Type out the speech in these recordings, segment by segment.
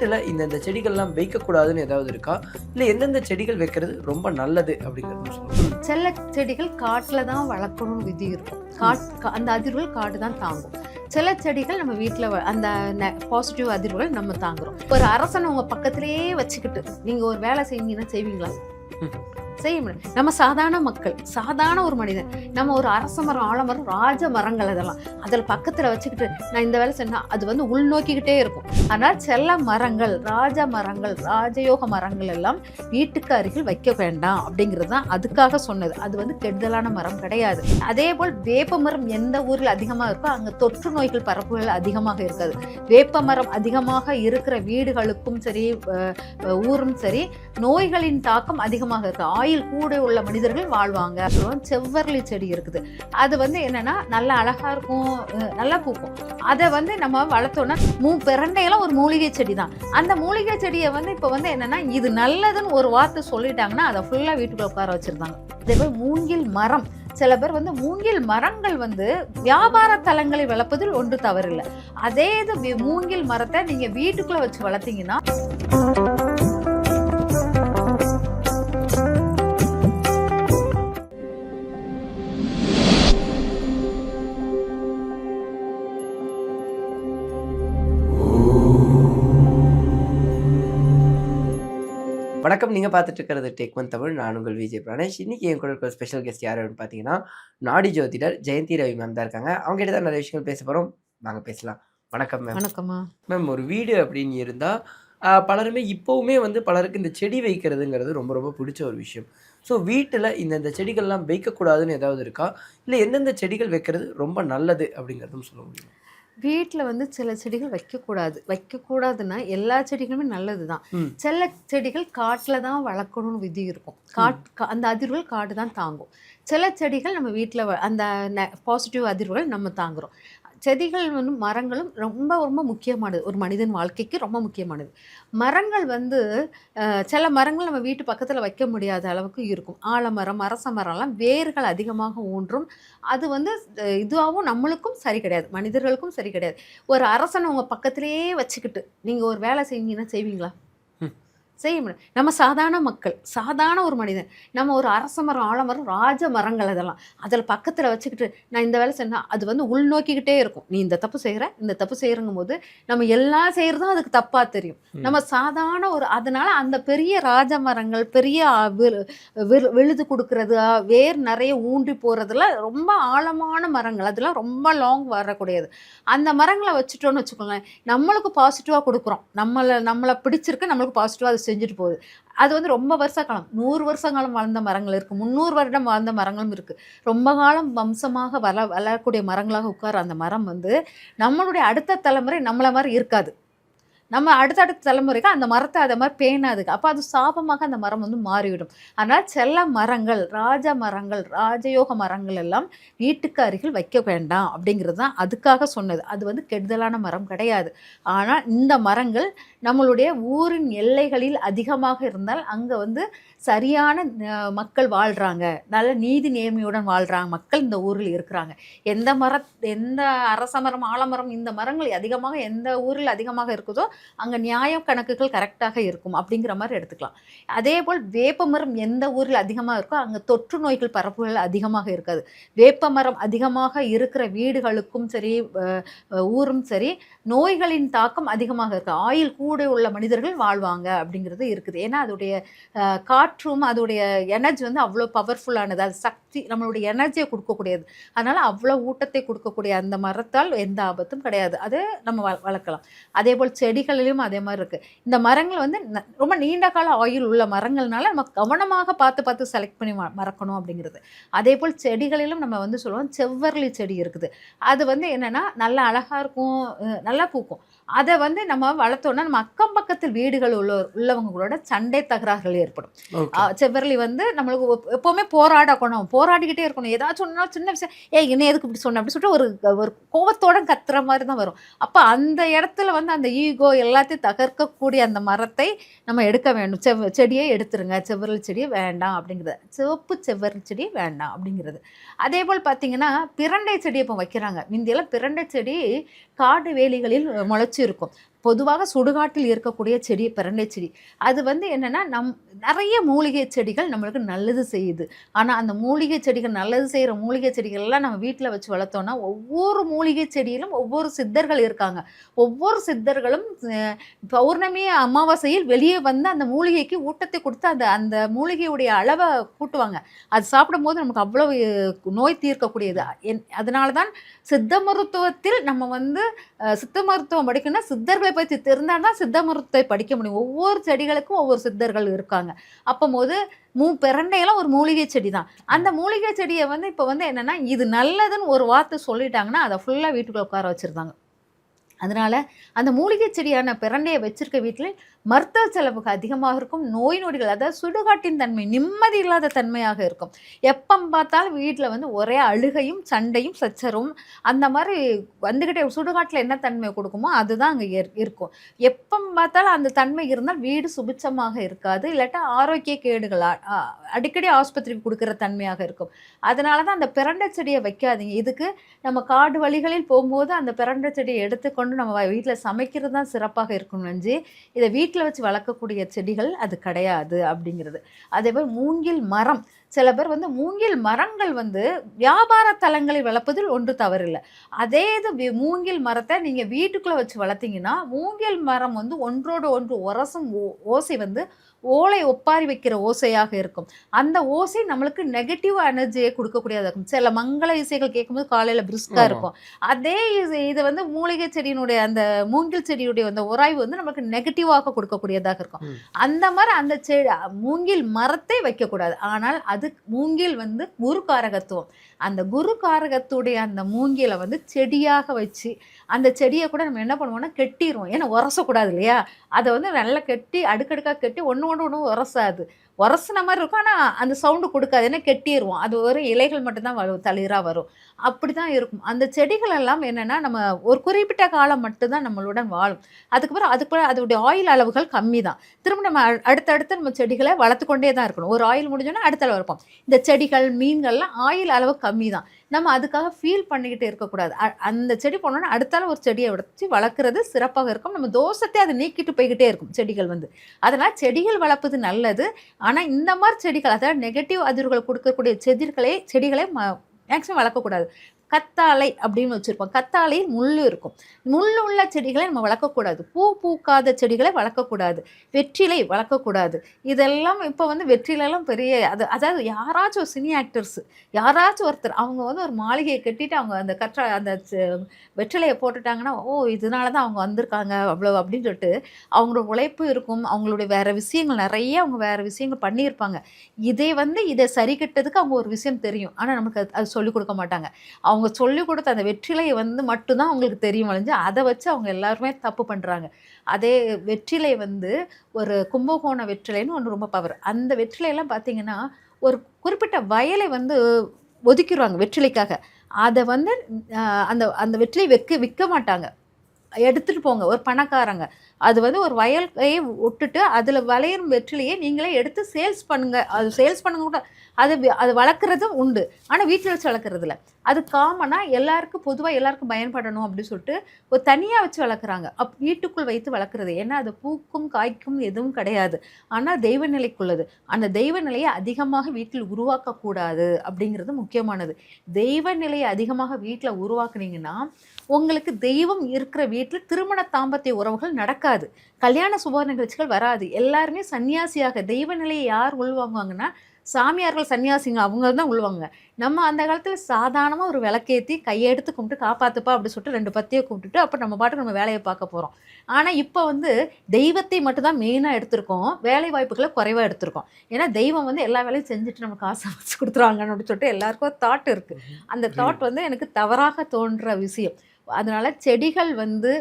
வீட்டில் இந்தந்த செடிகள்லாம் வைக்கக்கூடாதுன்னு ஏதாவது இருக்கா? இல்லை எந்தெந்த செடிகள் வைக்கிறது ரொம்ப நல்லது அப்படிங்கிறது செல்ல செடிகள் காட்டில் தான் வளர்க்கணும்னு விதி இருக்கும். காட் அந்த அதிர்வுகள் காடு தான் தாங்கும். சில செடிகள் நம்ம வீட்டில் அந்த பாசிட்டிவ் அதிர்வுகள் நம்ம தாங்குறோம். ஒரு அரசனை உங்க பக்கத்திலேயே வச்சுக்கிட்டு நீங்க ஒரு வேலை செய்வீங்கன்னா செய்வீங்களா. செய்ய முடியும் நம்ம சாதாரண மக்கள் சாதாரண ஒரு மனிதன் நம்ம ஒரு அரச மரம் ஆலமரம் ராஜ மரங்கள் அதெல்லாம் அதில் பக்கத்தில் வச்சுக்கிட்டு நான் இந்த வேலை சொன்னால் அது வந்து உள்நோக்கிக்கிட்டே இருக்கும். ஆனால் செல்ல மரங்கள் ராஜ மரங்கள் ராஜயோக மரங்கள் எல்லாம் வீட்டுக்கு அருகில் வைக்க வேண்டாம் அப்படிங்கிறது தான் அதுக்காக சொன்னது. அது வந்து கெடுதலான மரம் கிடையாது. அதே போல் வேப்ப மரம் எந்த ஊரில் அதிகமாக இருக்கோ அங்கே தொற்று நோய்கள் பரப்புகள் அதிகமாக இருக்காது. வேப்ப மரம் அதிகமாக இருக்கிற வீடுகளுக்கும் சரி ஊரும் சரி நோய்களின் தாக்கம் அதிகமாக இருக்கு. ஆயில் கூட உள்ள மனிதர்கள் வாழ்வாங்க. அப்புறம் செவ்வரளி செடி இருக்குது. அது வந்து என்னன்னா நல்லா அழகா இருக்கும் நல்லா பூக்கும். அதை வந்து நம்ம வளர்த்தோன்னா மூ பிரண்டையெல்லாம் ஒரு மூலிகை செடி தான். அந்த மூலிகை செடியை வந்து இப்போ வந்து என்னன்னா இது நல்லதுன்னு ஒரு வார்த்தை சொல்லிட்டாங்கன்னா அதை ஃபுல்லாக வீட்டுக்குள்ள உட்கார வச்சிருந்தாங்க. இதே போல் மூங்கில் மரம். சில பேர் வந்து மூங்கில் மரங்கள் வந்து வியாபார தலங்களை வளர்ப்பதில் ஒன்று தவறில்லை. அதே இது மூங்கில் மரத்தை நீங்கள் வீட்டுக்குள்ளே வச்சு வளர்த்தீங்கன்னா வணக்கம். நீங்கள் பார்த்துட்டு இருக்கிறது டேக் ஒன் தமிழ் நான் உங்கள் விஜய் பிராணேஷ். இன்னைக்கு என் கூட இருக்கிற ஸ்பெஷல் கெஸ்ட் யார் அப்படின்னு பார்த்தீங்கன்னா நாடி ஜோதிடர் ஜெயந்தி ரவி மேம் தான் இருக்காங்க. அவங்க கிட்ட தான் நிறைய விஷயங்கள் பேச போகிறோம் வாங்க பேசலாம். வணக்கம் மேம் வணக்கம்மா. மேம் ஒரு வீடு அப்படின்னு இருந்தால் பலருமே இப்போவுமே வந்து பலருக்கு இந்த செடி வைக்கிறதுங்கிறது ரொம்ப ரொம்ப பிடிச்ச ஒரு விஷயம். ஸோ வீட்டில் இந்தந்த செடிகள்லாம் வைக்கக்கூடாதுன்னு ஏதாவது இருக்கா? இல்லை எந்தெந்த செடிகள் வைக்கிறது ரொம்ப நல்லது அப்படிங்கிறதும் சொல்ல முடியும்? வீட்டில் வந்து சில செடிகள் வைக்கக்கூடாது. வைக்கக்கூடாதுன்னா எல்லா செடிகளுமே நல்லது தான். சில செடிகள் காட்டில் தான் வளர்க்கணும்னு விதி இருக்கும். காட் அந்த அதிர்வுகள் காடு தான் தாங்கும். சில செடிகள் நம்ம வீட்டில் அந்த பாசிட்டிவ் அதிர்வுகள் நம்ம தாங்குறோம். செடிகள் வந்து மரங்களும் ரொம்ப ரொம்ப முக்கியமானது. ஒரு மனிதன் வாழ்க்கைக்கு ரொம்ப முக்கியமானது. மரங்கள் வந்து சில மரங்கள் நம்ம வீட்டு பக்கத்தில் வைக்க முடியாத அளவுக்கு இருக்கும். ஆலமரம் அரச மரம்லாம் வேர்கள் அதிகமாக ஊன்றும். அது வந்து இதுவாகவும் நம்மளுக்கும் சரி கிடையாது. மனிதர்களுக்கும் சரி கிடையாது. ஒரு அரசனை உங்கள் பக்கத்திலேயே வச்சுக்கிட்டு நீங்கள் ஒரு வேலை செய்வீங்கன்னா செய்வீங்களா? செய்ய முடியும். நம்ம சாதாரண மக்கள் சாதாரண ஒரு மனிதன் நம்ம ஒரு அரச மரம் ஆலமரம் ராஜ மரங்கள் அதெல்லாம் அதில் பக்கத்தில் வச்சுக்கிட்டு நான் இந்த வேலை செஞ்சா அது வந்து உள்நோக்கிக்கிட்டே இருக்கும். நீ இந்த தப்பு செய்கிற இந்த தப்பு செய்கிறங்கும் போது நம்ம எல்லாம் செய்கிறதும் அதுக்கு தப்பாக தெரியும். நம்ம சாதாரண ஒரு அதனால அந்த பெரிய ராஜ மரங்கள் பெரிய விழுது கொடுக்கறது வேர் நிறைய ஊன்றி போகிறதுல ரொம்ப ஆழமான மரங்கள் அதெல்லாம் ரொம்ப லாங் வரக்கூடியது. அந்த மரங்களை வச்சுட்டோன்னு வச்சுக்கோங்களேன் நம்மளுக்கு பாசிட்டிவாக கொடுக்குறோம். நம்மளை நம்மளை பிடிச்சிருக்கு நம்மளுக்கு பாசிட்டிவாக அது செஞ்சுட்டு போகுது. அது வந்து ரொம்ப வருஷ காலம் நூறு வருஷ காலம் வாழ்ந்த மரங்கள் இருக்குது முந்நூறு வருடம் வாழ்ந்த மரங்களும் இருக்குது ரொம்ப காலம் வம்சமாக வள வளரக்கூடிய மரங்களாக உட்கார அந்த மரம் வந்து நம்மளுடைய அடுத்த தலைமுறை நம்மளை மாதிரி இருக்காது. நம்ம அடுத்தடுத்த தலைமுறைக்கு அந்த மரத்தை அதை மாதிரி பேணாதுக்கு அப்போ அது சாபமாக அந்த மரம் வந்து மாறிவிடும். அதனால் செல்ல மரங்கள் ராஜ மரங்கள் ராஜயோக மரங்கள் எல்லாம் வீட்டுக்கு அருகில் வைக்க வேண்டாம் அப்படிங்கிறது தான் அதுக்காக சொன்னது. அது வந்து கெடுதலான மரம் கிடையாது. ஆனால் இந்த மரங்கள் நம்மளுடைய ஊரின் எல்லைகளில் அதிகமாக இருந்தால் அங்கே வந்து சரியான மக்கள் வாழ்கிறாங்க நல்ல நீதி நேர்மையுடன் வாழ்கிறாங்க மக்கள் இந்த ஊரில் இருக்கிறாங்க. எந்த மர எந்த அரச மரம் ஆலமரம் இந்த மரங்கள் அதிகமாக எந்த ஊரில் அதிகமாக இருக்குதோ அங்கே நியாய கணக்குகள் கரெக்டாக இருக்கும் அப்படிங்கிற மாதிரி எடுத்துக்கலாம். அதே போல் வேப்பமரம் எந்த ஊரில் அதிகமாக இருக்கோ அங்கே தொற்று நோய்கள் பரப்புகள் அதிகமாக இருக்காது. வேப்பமரம் அதிகமாக இருக்கிற வீடுகளுக்கும் சரி ஊரும் சரி நோய்களின் தாக்கம் அதிகமாக இருக்கு. ஆயில் கூட உள்ள மனிதர்கள் வாழ்வாங்க அப்படிங்கிறது இருக்குது. ஏன்னா அதோடைய காற்றும் அதோடைய எனர்ஜி வந்து அவ்வளோ பவர்ஃபுல்லானது அது சக்தி நம்மளுடைய எனர்ஜியை கொடுக்கக்கூடியது. அதனால் அவ்வளோ ஊட்டத்தை கொடுக்கக்கூடிய அந்த மரத்தால் எந்த ஆபத்தும் கிடையாது. அது நம்ம வளர்க்கலாம். அதே போல் செடிகள் செடிகளிலும் அதே மாதிரி இருக்குது இந்த மரங்கள் வந்து ந- ரொம்ப நீண்ட கால ஆயுள் உள்ள மரங்கள்னால நம்ம கவனமாக பார்த்து பார்த்து செலக்ட் பண்ணி மறக்கணும் அப்படிங்கிறது. அதே போல் செடிகளிலும் நம்ம வந்து சொல்லுவோம் செவ்வரளி செடி இருக்குது. அது வந்து என்னென்னா நல்லா அழகாக இருக்கும் நல்லா பூக்கும். அதை வந்து நம்ம வளர்த்தோன்னா நம்ம அக்கம் பக்கத்தில் வீடுகள் உள்ள உள்ளவங்களோட சண்டை தகராறுகள் ஏற்படும். செவ்வரளி வந்து நம்மளுக்கு எப்பவுமே போராடக்கணும் போராடிக்கிட்டே இருக்கணும். ஏதாச்சும் ஒன்றா சின்ன விஷயம் ஏ என்ன எதுக்கு இப்படி சொன்ன? அப்படி சொல்லிட்டு ஒரு ஒரு கோவத்தோட கத்துற மாதிரி தான் வரும். அப்போ அந்த இடத்துல வந்து அந்த ஈகோ எல்லாத்தையும் தகர்க்கக்கூடிய அந்த மரத்தை நம்ம எடுக்க வேண்டும். செவ் செடியை எடுத்துருங்க. செவ்வரளி செடியை வேண்டாம் அப்படிங்கிறது. சிவப்பு செவ்வரளி செடி வேண்டாம் அப்படிங்கிறது. அதே போல் பார்த்தீங்கன்னா பிரண்டை செடி இப்போ வைக்கிறாங்க. முந்தியெல்லாம் பிரண்டை செடி காடு வேலிகளில் முளைச்சி இருக்கும் பொதுவாக சுடுகாட்டில் இருக்கக்கூடிய செடி பிரண்டை செடி. அது வந்து என்னென்னா நம் நிறைய மூலிகை செடிகள் நம்மளுக்கு நல்லது செய்யுது. ஆனால் அந்த மூலிகை செடிகள் நல்லது செய்கிற மூலிகை செடிகள் எல்லாம் நம்ம வீட்டில் வச்சு வளர்த்தோம்னா ஒவ்வொரு மூலிகை செடியிலும் ஒவ்வொரு சித்தர்கள் இருக்காங்க. ஒவ்வொரு சித்தர்களும் பௌர்ணமி அமாவாசையில் வெளியே வந்து அந்த மூலிகைக்கு ஊட்டத்தை கொடுத்து அந்த அந்த மூலிகையுடைய அளவை கூட்டுவாங்க. அது சாப்பிடும்போது நமக்கு அவ்வளோ நோய் தீர்க்கக்கூடியது. என் அதனால தான் சித்த மருத்துவத்தில் நம்ம வந்து சித்த மருத்துவம் படிக்கணும்னா சித்தர்கள் பற்றி தெரிந்தால் தான் சித்த மருத்துவத்தை படிக்க முடியும். ஒவ்வொரு செடிகளுக்கும் ஒவ்வொரு சித்தர்கள் இருக்காங்க. அப்போ போது மூ பிறண்டையெல்லாம் ஒரு மூலிகை செடி தான் அந்த மூலிகை செடியை வந்து இப்போ வந்து என்னன்னா இது நல்லதுன்னு ஒரு வார்த்தை சொல்லிட்டாங்கன்னா அதை ஃபுல்லாக வீட்டுக்குள்ள உட்கார வச்சிருந்தாங்க. அதனால் அந்த மூலிகை செடியான பிரண்டையை வச்சிருக்க வீட்டில் மருத்துவ செலவுக்கு அதிகமாக இருக்கும். நோய் நொடிகள் அதாவது சுடுகாட்டின் தன்மை நிம்மதி இல்லாத தன்மையாக இருக்கும். எப்போ பார்த்தாலும் வீட்டில் வந்து ஒரே அழுகையும் சண்டையும் சச்சரும் அந்த மாதிரி வந்துக்கிட்டே சுடுகாட்டில் என்ன தன்மை கொடுக்குமோ அதுதான் அங்கே இருக்கும். எப்போ பார்த்தாலும் அந்த தன்மை இருந்தால் வீடு சுபிச்சமாக இருக்காது. இல்லாட்டா ஆரோக்கிய கேடுகள் அடிக்கடி ஆஸ்பத்திரிக்கு கொடுக்குற தன்மையாக இருக்கும். அதனால தான் அந்த பிரண்டை செடியை வைக்காதீங்க. இதுக்கு நம்ம காடு வழிகளில் போகும்போது அந்த பிரண்டை செடியை எடுத்துக்கொண்டு நம்ம வீட்டில் சமைக்கிறது தான் சிறப்பாக இருக்கும் நஞ்சு. இதை வீட்டில் வச்சு வளர்க்கக்கூடிய செடிகள் அது கிடையாது அப்படிங்கிறது. அதே போல் மூங்கில் மரம். சில பேர் வந்து மூங்கில் மரங்கள் வந்து வியாபார தலங்களில் வளர்ப்பதில் ஒன்று தவறில்லை. அதே இது மூங்கில் மரத்தை நீங்கள் வீட்டுக்குள்ளே வச்சு வளர்த்தீங்கன்னா மூங்கில் மரம் வந்து ஒன்றோடு ஒன்று உரசும் ஓ- ஓசை வந்து ஓலை ஒப்பாரி வைக்கிற ஓசையாக இருக்கும். அந்த ஓசை நம்மளுக்கு நெகட்டிவ் எனர்ஜியை கொடுக்கக்கூடியதாக இருக்கும் சில மங்கள இசைகள் கேட்கும்போது காலையில் பிரிஸ்காக. இருக்கும். அதே இது இது வந்து மூலிகை செடியினுடைய அந்த மூங்கில் செடியுடைய அந்த உராய்வு வந்து நமக்கு நெகட்டிவாக கொடுக்கக்கூடியதாக இருக்கும். அந்த மாதிரி அந்த செடி மூங்கில் மரத்தை வைக்கக்கூடாது. ஆனால் அது மூங்கில் வந்து குரு காரகத்துவம் அந்த குரு காரகத்துடைய அந்த மூங்கில வந்து செடியாக வச்சு அந்த செடியை கூட நம்ம என்ன பண்ணுவோம்னா கெட்டிடுவோம் ஏன்னா உரசக்கூடாது இல்லையா? அதை வந்து நல்லா கெட்டி அடுக்கடுக்காக கெட்டி ஒன்று ஒன்று ஒன்று உரசாது. உரசுன மாதிரி இருக்கும். ஆனால் அந்த சவுண்டு கொடுக்காது. ஏன்னா கெட்டிடுவோம் அது ஒரு இலைகள் மட்டும்தான் வரும் தளிராக வரும். அப்படி தான் இருக்கும். அந்த செடிகள் எல்லாம் என்னென்னா நம்ம ஒரு குறிப்பிட்ட காலம் மட்டும்தான் நம்மளுடன் வாழும். அதுக்கப்புறம் அதுக்கப்புறம் அதோடைய ஆயில் அளவுகள் கம்மி தான் திரும்ப நம்ம அ- அடுத்தடுத்து நம்ம செடிகளை வளர்த்துக்கொண்டே தான் இருக்கணும். ஒரு ஆயில் முடிஞ்சோன்னா அடுத்த அளவு இருப்போம் இந்த செடிகள் மீன்கள்லாம் ஆயில் அளவு கம்மி தான் நம்ம அதுக்காக ஃபீல் பண்ணிக்கிட்டு இருக்கக்கூடாது. அ- அந்த செடி போனோன்னா அடுத்தால ஒரு செடியை வச்சு வளர்க்குறது சிறப்பாக இருக்கும். நம்ம தோஷத்தை அதை நீக்கிட்டு போய்கிட்டே இருக்கும் செடிகள் வந்து. அதனால் செடிகள் வளர்ப்பது நல்லது. ஆனால் இந்த மாதிரி செடிகள் அதாவது நெகட்டிவ் அதிர்வுகள் கொடுக்கக்கூடிய செடிகளே செடிகளை மேக்ஸிமம் வளர்க்கக்கூடாது. கத்தாழை அப்படின்னு வச்சுருப்போம். கத்தாழையில் முள் இருக்கும். முள் உள்ள செடிகளை நம்ம வளர்க்கக்கூடாது. பூ பூக்காத செடிகளை வளர்க்கக்கூடாது. வெற்றிலை வளர்க்கக்கூடாது. இதெல்லாம் இப்போ வந்து வெற்றிலெல்லாம் பெரிய அது அதாவது யாராச்சும் ஒரு சினி ஆக்டர்ஸ் யாராச்சும் ஒருத்தர் அவங்க வந்து ஒரு மாளிகையை கட்டிட்டு அவங்க அந்த கற்ற அந்த வெற்றிலையை போட்டுட்டாங்கன்னா ஓ இதனால தான் அவங்க வந்திருக்காங்க அவ்வளோ அப்படின்னு சொல்லிட்டு அவங்களோட உழைப்பு இருக்கும். அவங்களுடைய வேறு விஷயங்கள் நிறைய அவங்க வேறு விஷயங்கள் பண்ணியிருப்பாங்க. இதே வந்து இதை சரி கட்டதுக்கு அவங்க ஒரு விஷயம் தெரியும். ஆனால் நமக்கு அது- அது சொல்லிக் கொடுக்க மாட்டாங்க. அவங்க அவங்க சொல்லிக் கொடுத்த அந்த வெற்றிலையை வந்து மட்டும்தான் அவங்களுக்கு தெரியும் அழிஞ்சு அதை வச்சு அவங்க எல்லாருமே தப்பு பண்ணுறாங்க அதே வெற்றிலை வந்து ஒரு கும்பகோண வெற்றிலைன்னு ஒன்று ரொம்ப பவர் அந்த வெற்றிலையெல்லாம் பார்த்தீங்கன்னா ஒரு குறிப்பிட்ட வயலை வந்து ஒதுக்கிடுவாங்க வெற்றிலைக்காக. அதை வந்து அந்த அந்த வெற்றிலை விற்க விற்க மாட்டாங்க. எடுத்துகிட்டு போங்க ஒரு பணக்காரங்க. அது வந்து ஒரு வயலையே விட்டுட்டு அதில் வளையும் வெற்றிலையே நீங்களே எடுத்து சேல்ஸ் பண்ணுங்க. அது சேல்ஸ் பண்ணுங்க கூட அது அது வளர்க்குறதும் உண்டு. ஆனால் வீட்டில் வச்சு வளர்க்குறதில்ல. அது காமனாக எல்லாருக்கும் பொதுவாக எல்லாருக்கும் பயன்படணும் அப்படின்னு சொல்லிட்டு ஒரு தனியாக வச்சு வளர்க்குறாங்க. அப் வீட்டுக்குள் வைத்து வளர்க்குறது. ஏன்னா அது பூக்கும் காய்க்கும் எதுவும் கிடையாது. ஆனால் தெய்வ நிலைக்குள்ளது. அந்த தெய்வ நிலையை அதிகமாக வீட்டில் உருவாக்கக்கூடாது அப்படிங்கிறது முக்கியமானது. தெய்வ நிலையை அதிகமாக வீட்டில் உருவாக்குனீங்கன்னா உங்களுக்கு தெய்வம் இருக்கிற வீட்டில் திருமண தாம்பத்திய உறவுகள் நடக்காது. கல்யாண சுப நிகழ்ச்சிகள் வராது. எல்லாருமே சன்னியாசியாக தெய்வ நிலையை யார் உள்வாங்குவாங்கன்னா சாமியார்கள் சன்னியாசிங்க அவங்க தான் உள்வாங்க நம்ம அந்த காலத்தில் சாதாரணமாக ஒரு விளக்கேற்றி கையெடுத்து கும்பிட்டு காப்பாத்துப்பா அப்படி சொல்லிட்டு ரெண்டு பத்தியை கும்பிட்டுட்டு அப்போ நம்ம பாட்டுக்கு நம்ம வேலையை பார்க்க போகிறோம் ஆனால் இப்போ வந்து தெய்வத்தை மட்டும்தான் மெயினாக எடுத்திருக்கோம். வேலை வாய்ப்புகளை குறைவாக எடுத்திருக்கோம். ஏன்னா தெய்வம் வந்து எல்லா வேலையும் செஞ்சுட்டு நம்ம காசை வச்சு கொடுத்துருவாங்கன்னு அப்படின்னு சொல்லிட்டு எல்லாருக்கும் தாட் இருக்குது அந்த தாட் வந்து எனக்கு தவறாக தோன்ற விஷயம். அதனால் செடிகள் வந்து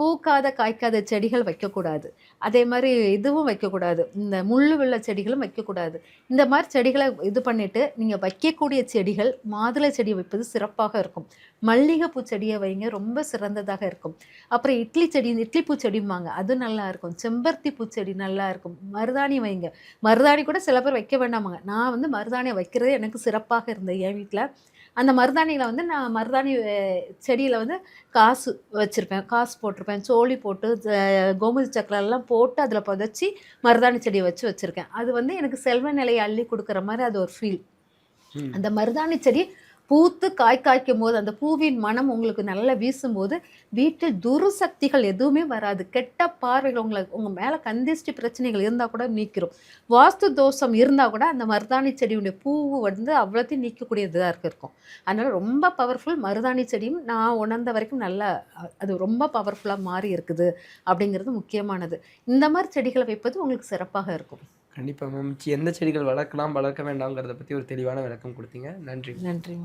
பூக்காத காய்க்காத செடிகள் வைக்கக்கூடாது. அதே மாதிரி இதுவும் வைக்கக்கூடாது. இந்த முள்ளு வெள்ள செடிகளும் வைக்கக்கூடாது. இந்த மாதிரி செடிகளை இது பண்ணிவிட்டு நீங்கள் வைக்கக்கூடிய செடிகள் மாதுளை செடி வைப்பது சிறப்பாக இருக்கும். மல்லிகைப்பூ செடியை வைங்க ரொம்ப சிறந்ததாக இருக்கும். அப்புறம் இட்லி செடி இட்லி பூ செடிம்பாங்க அது நல்லா இருக்கும். செம்பருத்தி பூச்செடி நல்லா இருக்கும். மருதாணி வைங்க. மருதாணி கூட சில பேர் வைக்க வேண்டாமாங்க நான் வந்து மருதாணியை வைக்கிறது எனக்கு சிறப்பாக இருந்தது. என் வீட்டில் அந்த மருதாணியில் வந்து நான் மருதாணி செடியில் வந்து காசு வச்சுருப்பேன். காசு போட்டிருப்பேன். சோழி போட்டு கோமதி சக்கரம் எல்லாம் போட்டு அதில் புதைச்சி மருதாணி செடியை வச்சு வச்சுருக்கேன். அது வந்து எனக்கு செல்வ நிலையை அள்ளி கொடுக்குற மாதிரி அது ஒரு ஃபீல். அந்த மருதாணி செடி பூத்து காய் காய்க்கும் போது அந்த பூவின் மனம் உங்களுக்கு நல்லா வீசும்போது வீட்டில் துருசக்திகள் எதுவுமே வராது. கெட்ட பார்வைகள் உங்களை உங்கள் மேலே கந்திஷ்டி பிரச்சனைகள் இருந்தால் கூட நீக்கிறோம் வாஸ்து தோஷம் இருந்தால் கூட அந்த மருதாணி செடியுடைய பூவு வந்து அவ்வளோத்தையும் நீக்கக்கூடிய இதாக இருக்கும். அதனால் ரொம்ப பவர்ஃபுல் மருதாணி செடியும் நான் உணர்ந்த வரைக்கும் நல்லா அது ரொம்ப பவர்ஃபுல்லாக மாறி இருக்குது அப்படிங்கிறது முக்கியமானது. இந்த மாதிரி செடிகளை வைப்பது உங்களுக்கு சிறப்பாக இருக்கும். கண்டிப்பாக மேம் எந்த செடிகள் வளர்க்கலாம் வளர்க்க வேண்டாங்கிறத பற்றி ஒரு தெளிவான விளக்கம் கொடுத்தீங்க. நன்றி. நன்றி